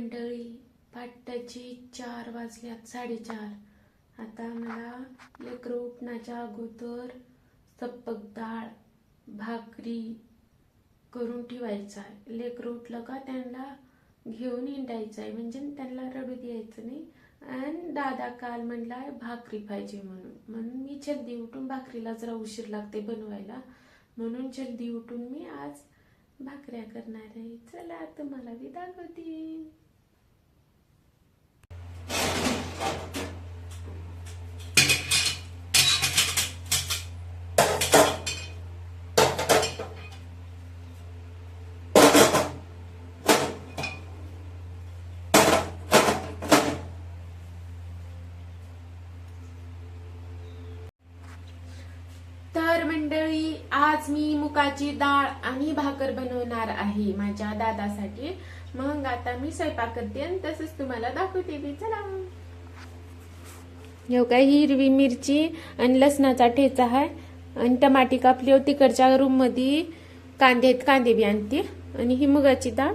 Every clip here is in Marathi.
मंडळी पाट्याची चार वाजल्यात साडेचार. आता मला लेकरं उठण्याच्या अगोदर सप्पक डाळ भाकरी करून ठेवायचा आहे. लेकरं उठलं का त्यांना घेऊन हिंडायचं आहे. म्हणजे त्यांना रडू द्यायचं नाही. आणि दादा काल म्हणला भाकरी पाहिजे म्हणून. म्हणून मी जल्दी उठून भाकरीला जरा उशीर लागते बनवायला. म्हणून जल्दी उठून मी आज भाकऱ्या करणार आहे. चला तुम्हाला मी दाखवते. तर मंडळी आज मी मुगाची डाळ आणि भाकर बनवणार आहे माझ्या दादासाठी. मग आता मी स्वयंपाक करते आणि तसंच तुम्हाला दाखवते मी. चला हो काय हिरवी मिरची आणि लसणाचा ठेचा आहे आणि टमाटी कापली होती तिकडच्या रूममध्ये कांदे आहेत कांदे बी आणते. आणि ही मुगाची डाळ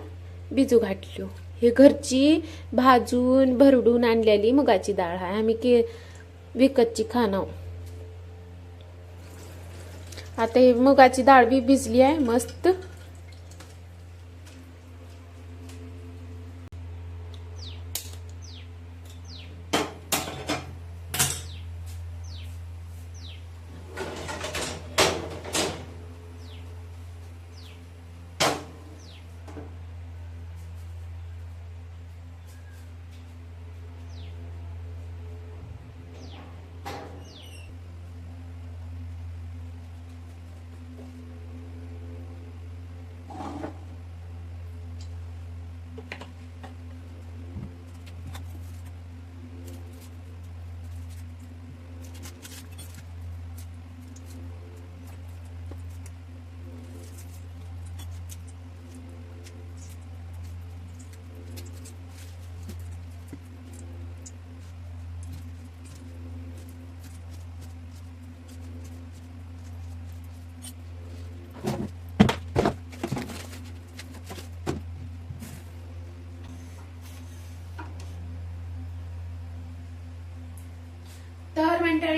भिजू घातली हो. हे घरची भाजून भरडून आणलेली मुगाची डाळ आहे आम्ही के विकतची खाणं हो. आता ही मुगाची डाळ बी भिजली आहे मस्त.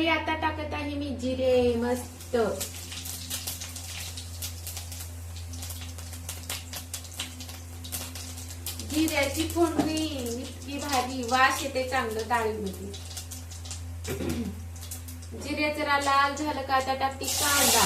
तर आता टाकत आहे मी जिरे मस्त. जिऱ्याची फोडणी इतकी भारी वास येते चांगलं डाळीमध्ये. जिरे जरा लाल झालं का आता टाकते कांदा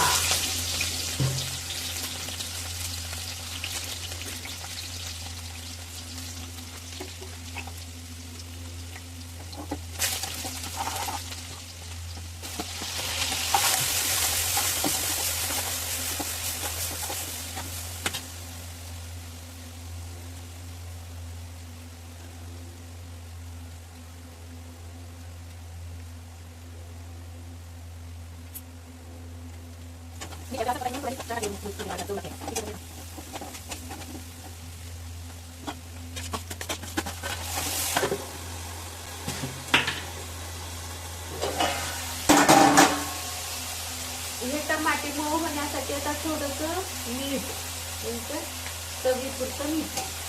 हे टमाटे मऊ होण्यासाठी आता थोडस मीठ नंतर चवीपुरतं मीठ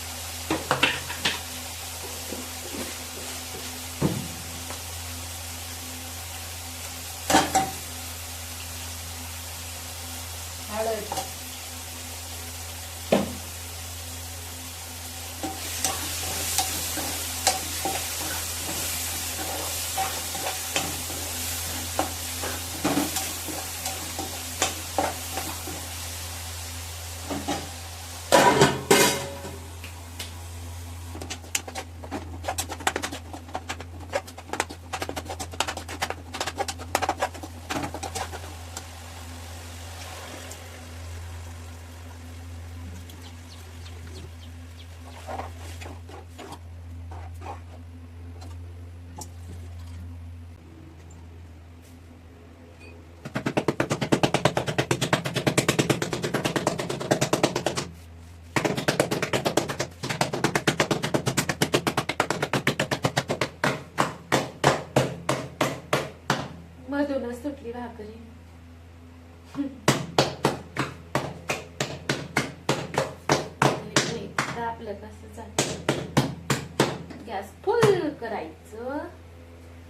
आपलं कसं चालतं. गॅस फुल करायचं.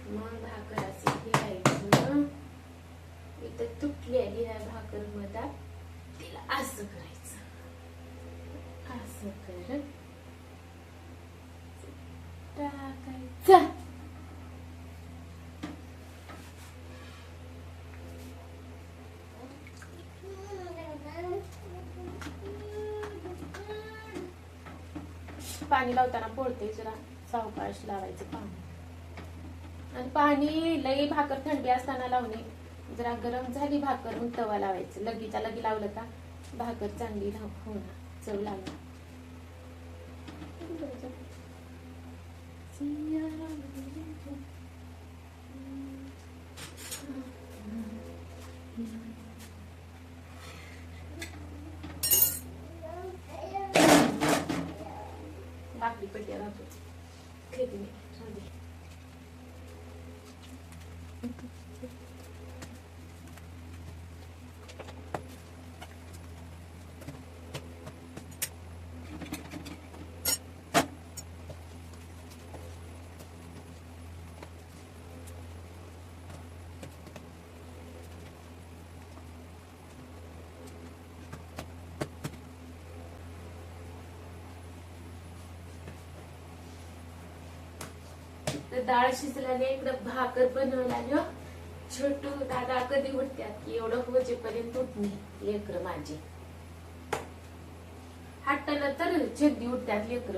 मग भाकर असं ठेवायचं इथं तुटलेली आहे भाकर मधात तिला असं करायचं. असं करत पाणी लावताना पोळते जरा सावकाश लावायचं पाणी. आणि पाणी लई भाकर थंडी असताना लावणे जरा गरम झाली भाकर मग तवा लावायचं. लगीच्या लगी लावलं का भाकर चांगली होणार चव लागणार भाकरी पडल्या भाकर खेळते डाळ शिजल्याने इकडं भाकर बनवल्याने हो. छोटू दादा कधी उठत्यात की एवढं होजेपर्यंत उठणे लेकर माझे. हट्टाला तर जल्दी उठतात लेकर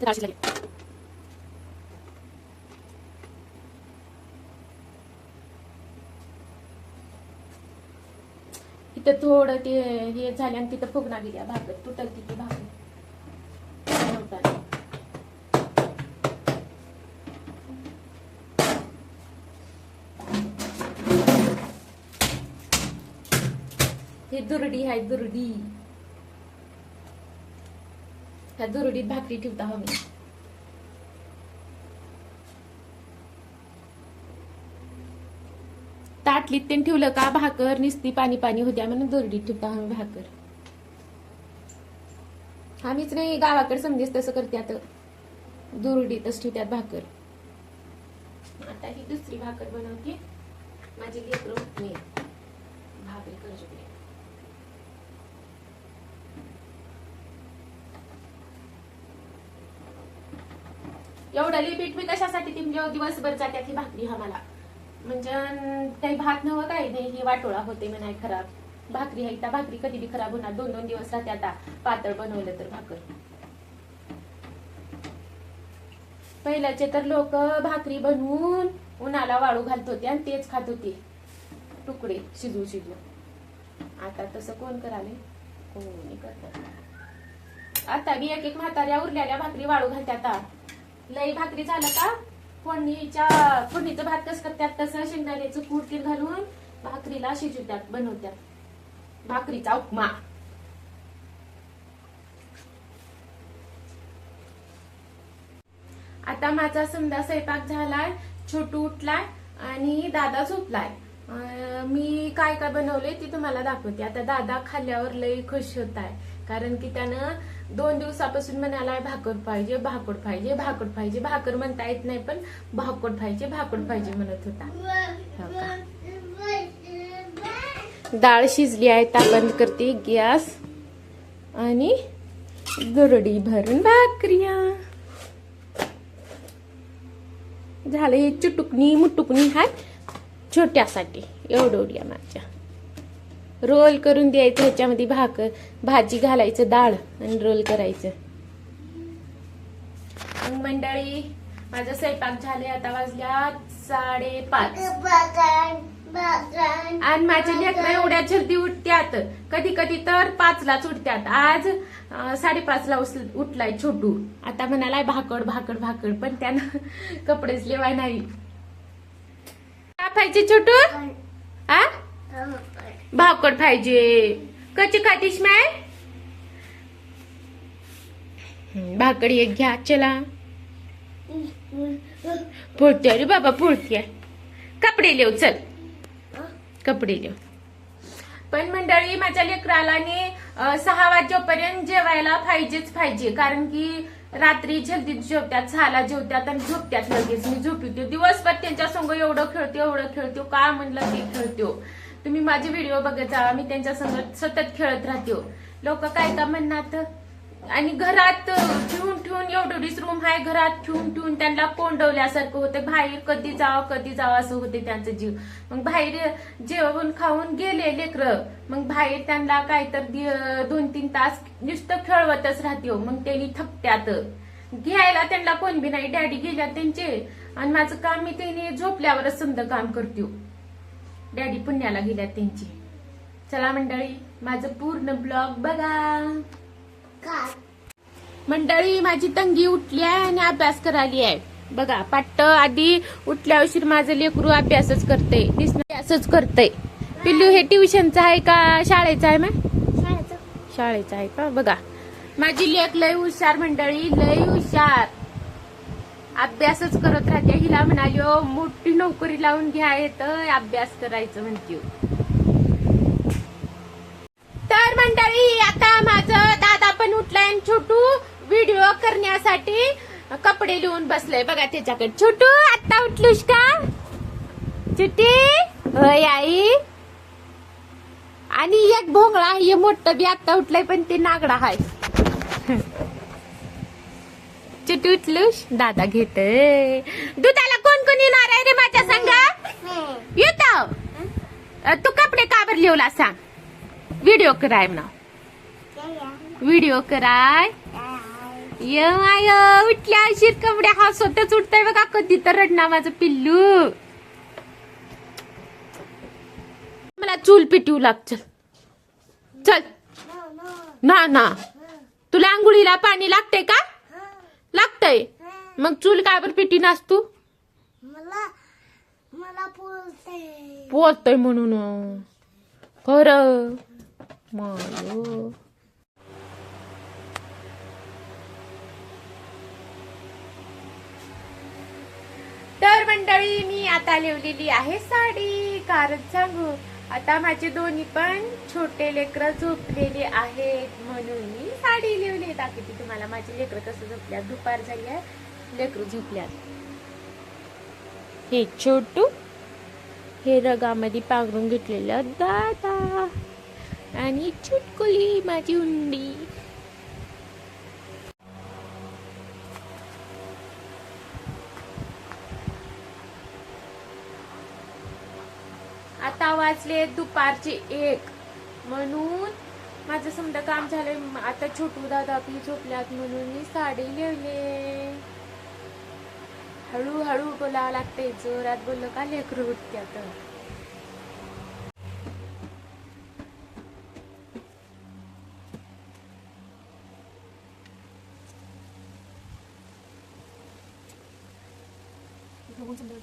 डाळ शिजली तिथं थोडं ते हे झाले आणि तिथं फुगणा गेल्या भाकर तुटल तिथे भाकर हे दुरडी आहे दुरडी. ह्या दुरडीत भाकरी ठेवता हवी. बाटलीत ते ठेवलं का? भाकर निसती पाणी पाणी होत्या म्हणून दोरडीत ठेवता आम्ही भाकर. आम्हीच नाही गावाकडे समजेस तसं करते आता. दुरडीतच ठेवत्यात भाकर. आता ही दुसरी भाकर बनवते. माझी लेकर मी भाकरी करू शकते एवढं लिपीट मी कशासाठी ती म्हणजे दिवसभर जात्यात ही भाकरी मला? म्हणजे ते काही भात नव्हतं काही नाही ही वाटोळा होते म्हणाय खराब भाकरी आहे त्या भाकरी कधी बी खराब होणार. दोन दोन दिवस राहते आता. पातळ बनवलं तर भाकर. पहिल्याचे तर लोक भाकरी बनवून उन्हाला वाळू घालत होते आणि तेच खात होते. तुकडे शिजू शिजू आता तसं कोण कराले? कोणी करतात आता बी एक एक म्हाताऱ्या उरलेल्या भाकरी वाळू घालतात आता. लई भाकरी झालं का? फोडणीच्या फोडणीचं भात कसं करतात? तसं शेंगदाण्याचं कूट घालून भाकरीला शिजवतात बनवतात भाकरीचा उपमा. आता माझा समजा स्वयंपाक झालाय छोटू उठलाय आणि दादा झोपलाय. मी काय काय बनवले ते तुम्हाला दाखवते. आता दादा खाल्ल्यावर लई खुश होत आहे. कारण की त्यानं दोन दिवसापासून म्हणाला भाकर पाहिजे भाकड पाहिजे भाकर पाहिजे. भाकर म्हणता येत नाही पण भाकड पाहिजे भाकड पाहिजे म्हणत होता. हो का? डाळ शिजली आहे ता बंद करते गॅस आणि गरडी भरून भाकरिया झालं हे चुटुकणी मुटुकणी हाय छोट्यासाठी. एवढ्या माझ्या. रोल करून द्यायचं ह्याच्यामध्ये भाकर भाजी घालायचं डाळ आणि रोल करायचं. मग मंडळी माझा स्वयंपाक झाले आता वाजल्या साडेपाच. आणि माझ्या लेकर एवढ्या जल्दी उठत्यात. कधी कधी तर पाचलाच उठत्यात. आज साडेपाचला उठलाय छोटू. आता म्हणालाय भाकड भाकड भाकड पण त्यानं कपडेच लेवाय नाही. काय पाहिजे छोटू? भाकड पाहिजे. कची खातीस माय? भाकरी एक घ्या चला. पोळते अरे बाबा पोळते कपडे लिव चल. कपडे लिव पण मंडळी माझ्या लेकराला नी, सहा वाजेपर्यंत जेवायला पाहिजेच पाहिजे. कारण की रात्री जल्दी जेवत्यात सहाला जेवत्यात आणि झोपत्यात लगेच. मी झोपतो दिवसभर त्यांच्या संग एवढं खेळतो एवढं खेळतो. का म्हणलं ते खेळतो. तुम्ही माझे व्हिडिओ बघत जावा मी त्यांच्या संगत सतत खेळत राहतो हो. लोक काय का म्हणणार आणि घरात ठेवून ठेवून एवढीच रूम आहे घरात ठेवून ठेवून त्यांना कोंडवल्यासारखं होते. बाहेर कधी जावं कधी जावं असं होते त्यांचं जीव. मग बाहेर जेवण खाऊन गेले लेकरं. मग बाहेर त्यांना काय तर दोन तीन तास नुसतं खेळवतच राहते हो. मग त्यांनी थकत्यात. घ्यायला त्यांना कोण बी नाही. डॅडी गेल्या त्यांचे. आणि माझं काम मी त्यांनी झोपल्यावरच समजा काम करते हो. डॅडी पुण्याला गेल्यात त्यांची. चला मंडळी माझं पूर्ण ब्लॉग बघा. मंडळी माझी तंगी उठली आहे आणि अभ्यास करायली आहे. बघा पाट्ट आधी उठल्या उशीर माझं लेकरू अभ्यासच करते अभ्यासच करते. पिल्लू हे ट्युशनचं आहे का? शाळेचं आहे मग? शाळेचं. आहे का? बघा. माझी लेख लय हुशार मंडळी लय हुशार. अभ्यासच करत राहते. हिला म्हणाली "ओ, मोठी नोकरी लावून घ्या तर अभ्यास करायचं म्हणते हो. तर मंडळी आता माझं दादा पण उठलाय आणि छोटू व्हिडिओ करण्यासाठी कपडे लिहून बसलंय. बघा त्याच्याकडे. छोटू आता उठलूस का? चुटी होय आई. आणि एक भोंगळा हे मोठं बी आता उठलंय पण ते नागडा हाय. चुटी उठलूस दादा घेत दुधाला कोण कोण येणार आहे रे माझ्या संग? येतो तू कपडे काबर लिवला सांग? व्हिडिओ कराय म्हणा. व्हिडिओ कराय. य आय उठल्या शिर कपड्या हा स्वतःच उठताय बघा कधी तर रडणार माझं पिल्लू. मला चूल पिटवू लाग चल. चल. ना ना. तुला आंघोळीला पाणी लागतंय का? लागतंय. मग चूल काय बरं पिटी नास तू? मला बोलतोय म्हणून. खरं. मायो. तर मंडळी मी आता लिवलेली आहे साडी. कारण सांगू. आता माझे दोन्ही पण छोटे लेकर झोपलेले आहेत म्हणून मी साडी लिवली दाखवते तुम्हाला. माझे लेकर कसं झोपल्यात? दुपार झाली आहे. लेकरं झोपल्यात. हे छोटू हे रगामध्ये पांघरून घेतलेलं दादा आणि चुटकुली माझी उंडी आता वाजले दुपारचे एक. म्हणून माझं समजा काम झालंय आता छोटू दादा आपली झोपल्यात म्हणून मी साडी लिहिले हळूहळू बोलावं लागते जोरात बोललं का लेकरू उठत्यात बघून समजा